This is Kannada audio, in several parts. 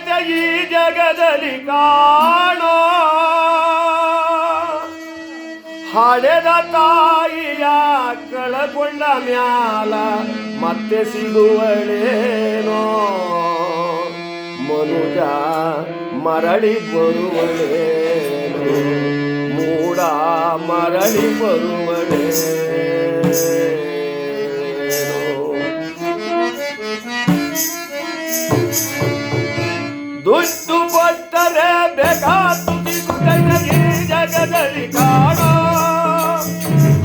ಸಿಗುತ್ತೈತೆ ಈ ಜಗದಲ್ಲಿ ಕಾಣೋ. ಹಳೆದ ತಾಯಿಯ ಕಳಕೊಂಡ ಮ್ಯಾಲ ಮತ್ತೆ ಸಿಗುವಳೇನೋ. ಮನುಜ ಮರಳಿ ಬರುವಳೇನೋ. ಮೂಡ ಮರಳಿ ಬರುವಳೇನೋ. ದುಡ್ಡು ಕೊಟ್ಟರೆ ಸಿಗುತ್ತದೆ ಈ ಜಗದಲ್ಲಿ ಕಾಣ.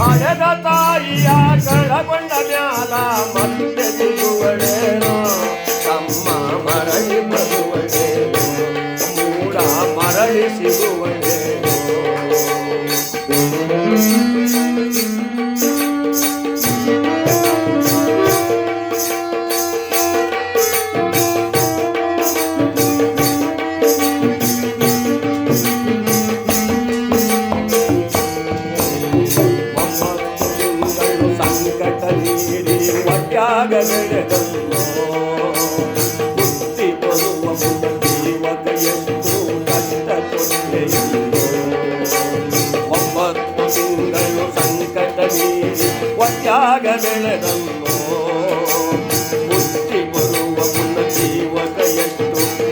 ಹಳೆದ ತಾಯಿಯ ಕಳಗೊಂಡ ಮ್ಯಾಲ ಮತ್ತೆ ಸಿಗುವಳೇನೋ ತಮ್ಮ ಮರಳಿ ಬರುವಳೇನು. ಮೂಡ ಮರಳಿ ಸಿಗುವಳೇನೋ. ಒಟ್ಟಾಗ ಬೆಳೆದಲ್ಲೋ ಬುದ್ಧಿ ಬರುವ ಮುನ್ನ ಜೀವಕ ಎಷ್ಟು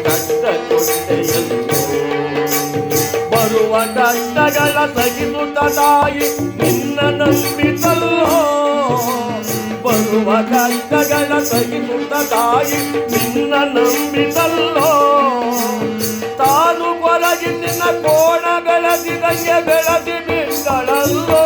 ಕಷ್ಟ ಕೊಂಡೆಯಲ್ಲೋ ಬರುವ ಕಷ್ಟಗಳ ಸಹಿಸುತ್ತ ತಾಯಿ ನಿನ್ನ ನಂಬಿತಲ್ಲೋ ಬರುವ ಕಷ್ಟಗಳ ಸಹಿಸುತ್ತ ತಾಯಿ ನಿನ್ನ ನಂಬಿತಲ್ಲೋ ತಾನು ಕೊರಗಿ ನಿನ್ನ ಕೋಣ ಬೆಳೆಸಿದಂಗೆ ಬೆಳೆಸಿ ಬಿಟ್ಟಳಲ್ಲೋ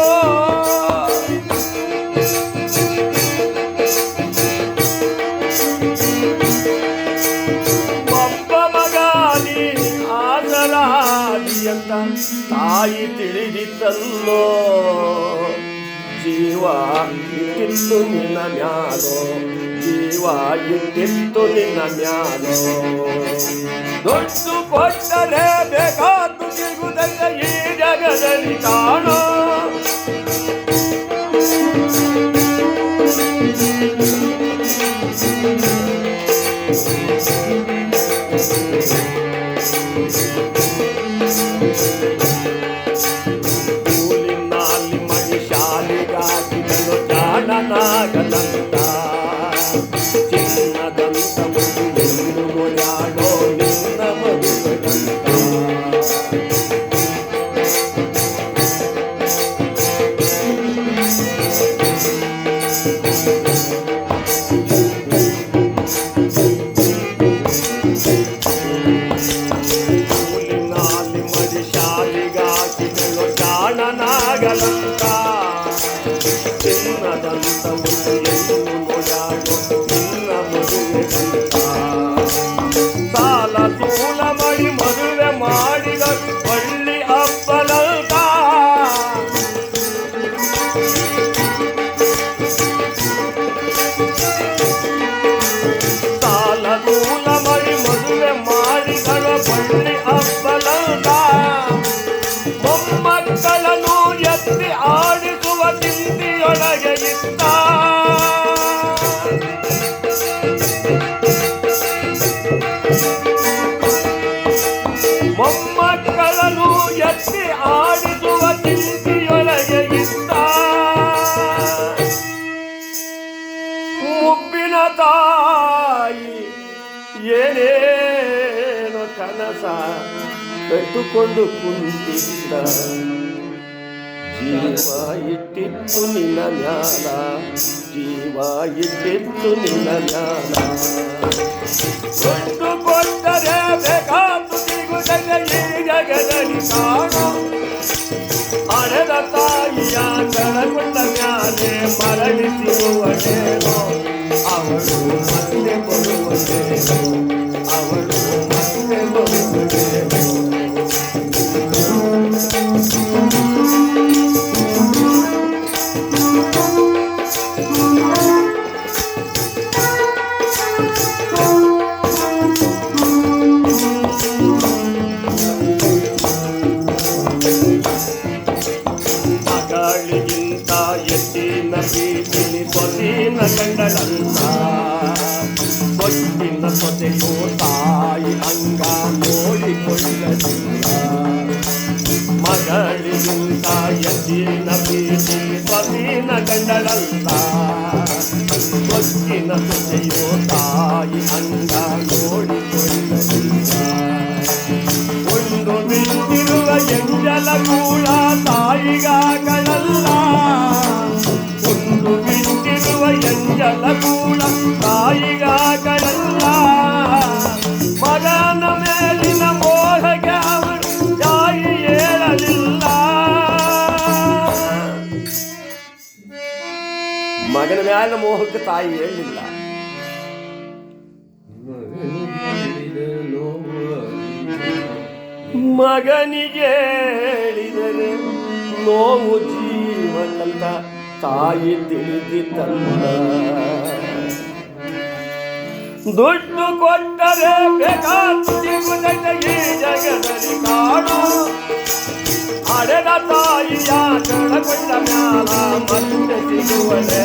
ತಾಯಿ ತಿಳಿದಿತ್ತಲ್ಲೋ? ಜೀವ ಇಟ್ಟಿತ್ತು ನಿನ್ನ ಮ್ಯಾಲೋ? ಜೀವ ಇಟ್ಟಿತ್ತು ನಿನ್ನ ಮ್ಯಾಲೋ? ದುಡ್ಡು ಕೊಟ್ಟರೆ ಬೇಕಾದ್ದು ಸಿಗುವುದಲ್ಲ ಈ ಜಗದಲ್ಲಿ ಕಾಣೋ ಕೂಲಿನಲ್ಲಿ na na na na na బంధములు ఎన్నో మోయాడు నిన్న మొదలు ಮೊಮ್ಮಕ್ಕಳನ್ನು ಆಡಿಸುವ ಚಿಂತೆಯೊಳಗೆ ಇತ್ತ ಮುಪ್ಪಿನ ತಾಯಿ ಏನೇನು ಕನಸ ಕಟ್ಟುಕೊಂಡು ಕುಂತಿದ್ದ. ಜೀವ ಇಟ್ಟಿತ್ತು ನಿನ್ನ ಮ್ಯಾಲ ಜೀವ ಇಟ್ಟಿತ್ತು ನಿನ್ನ ಮ್ಯಾಲ ದುಡ್ಡು ಕೊಟ್ಟರೆ ಬೇಕಾದ್ದು ಸಿಗುತ್ತದೆ ಈ ಜಗದಲ್ಲಿ ಕಾಣೋ ಹಳೆದ ತಾಯಿಯ ಕಳಕೊಂಡ ಮ್ಯಾಲೆ ಮರಳಿ ಸಿಗುವನೇನೋ ಅವಳು ಮತ್ತೆ ಬರುವನೇನೋ ಎತ್ತಿನ ಪ್ರೀತಿನಿ ಸೊಸಿನ ಕಂಡಳಂತ ಸೊತ್ತಿನ ನಿನ್ನ ಸೊಸೆಯು ತಾಯಿ ಅಂಗ ನೋಡಿಕೊಳ್ಳಲಿಲ್ಲ ಮಗಳಿಗಿಂತ ಎದ್ದಿನ ಪ್ರೀತಿ ಸ್ವತಿನ ಗಂಡಳಲ್ಲ ಗೊತ್ತಿನ ಸೊಸೆಯು ತಾಯಿ ಅಂಗ ಎಂಜಲ ಕೂಡ ತಾಯಿಗಾಗಳಲ್ಲ ಮಗನ ಮೇಲಿನ ಮೋಹಗೆ ಅವಳು ತಾಯಿ ಹೇಳಲಿಲ್ಲ ಮಗನ ಮ್ಯಾಲ ಮೋಹಕ್ಕೆ ತಾಯಿ ಹೇಳಲಿಲ್ಲ ಮಗನಿಗೆ ಹೇಳಿದರೆ ನೋವು ಜೀವನಂತ ತಾಯಿ ತಿಳಿದಿದ್ದಲ್ಲ. ದುಡ್ಡು ಕೊಟ್ಟರೆ ಸಿಗುತ್ತದೆ ಈ ಜಗದಲ್ಲಿ ಕಾಣು. ಅಡೆದ ತಾಯಿಯ ಕಳಕೊಂಡ ಮ್ಯಾಲ ಮತ್ತೆ ಸಿಗುವಳೆ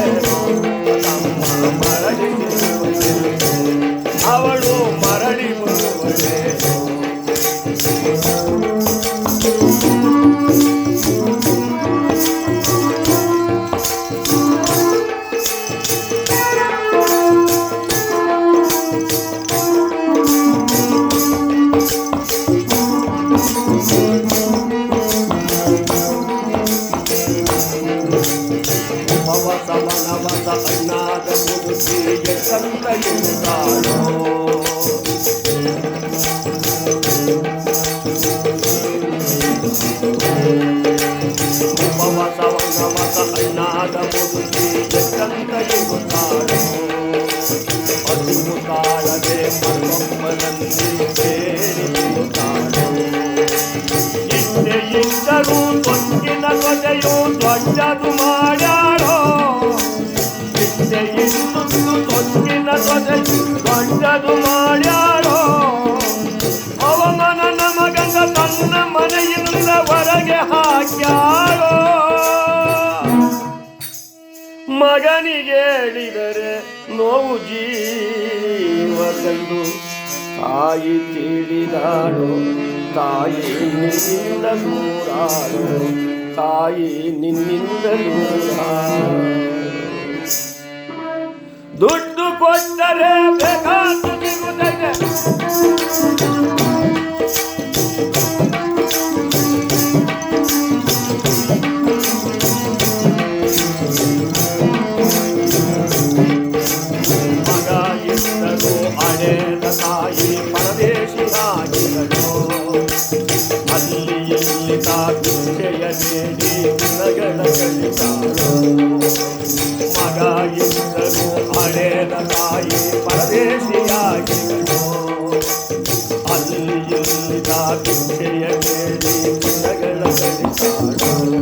సంతయుతాడు మమత మమత అన్నాదముడి జగంతయుతాడు అదుముతాడే మమ్మల్ని చేరుతాడు ఇందరూ తొంగిన కొదయు ధ్వజ ಕೊನೆಯು ದೊಡ್ಡದು ಮಾಡ್ಯಾಳೋ ಅವಮನ ನಮಗಂಗ ತನ್ನ ಮನೆಯಿಂದ ಹೊರಗೆ ಹಾಕ್ಯಾಳೋ ಮಗನಿಗೆ ಹೇಳಿದರೆ ನೋವು ತಾಯಿ ತಿಳಿದಾಳು, ತಾಯಿ ನಿನ್ನಿಂದ ದೂರಾಳು ತಾಯಿ ನಿನ್ನಿಂದ ದೂರಾಳು ದುಡ್ಡು ಕೊಟ್ಟರೆ ಬೇಕಾದ್ದು ಸಿಗುತ್ತದೆ ಮಗ ಇದ್ದರು ಅಡೆದ ತಾಯಿ ಪರದೇಶಿಯಾಗಿರಲು ಅಲ್ಲಿ ಇಲ್ಲಿ ತಾಗುಂಡೆಯ ನೀಡಿ ದಿನಗಳ ಕಳಿತಾಳು ತಾಯಿ ಪರದೇಶಿಯಾಗಿರಲು ಅಲ್ಲಿ ಇಲ್ಲಿ ತಾಗುಂಡೆಯ ನೀಡಿ ದಿನಗಳ ಕಳಿತಾಳು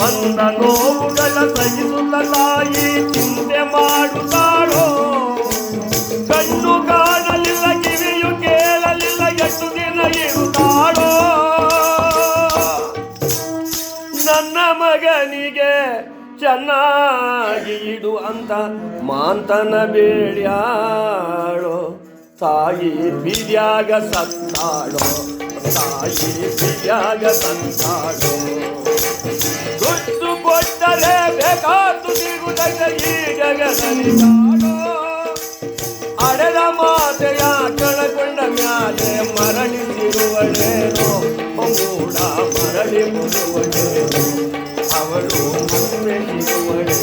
ಬಂದ ನೋವುಗಳ ಸಹಿಸುತ್ತ ತಾಯಿ ಚಿಂತೆ ಮಾಡುತ್ತಾಳೋ ಚೆನ್ನಾಗಿ ಇಡು ಅಂತ ಮಾಂತನ ಬೇಡ್ಯಾಳೋ. ತಾಯಿ ಬಿದ್ಯಾಗ ಸತ್ತಾಳೋ. ತಾಯಿ ಬಿದ್ಯಾಗ ಸತ್ತಾಳೋ. ದುಡ್ಡು ಕೊಟ್ಟರೆ ಬೇಕಾದು ಸಿಗುತ್ತದೆ ಈ ಜಗದಲ್ಲಿ ಕಾಣೋ ಅಡೆದ ಮಾತೆಯ ಕಳಕೊಂಡ ಮ್ಯಾಲೆ ಮರಳಿಸಿರುವಳೇನೋ ಮೂಡ ಮರಳಿ ಬರುವಳೇನೋ. ಅವಳು ಮನ್ಮೆಸುವಳೆ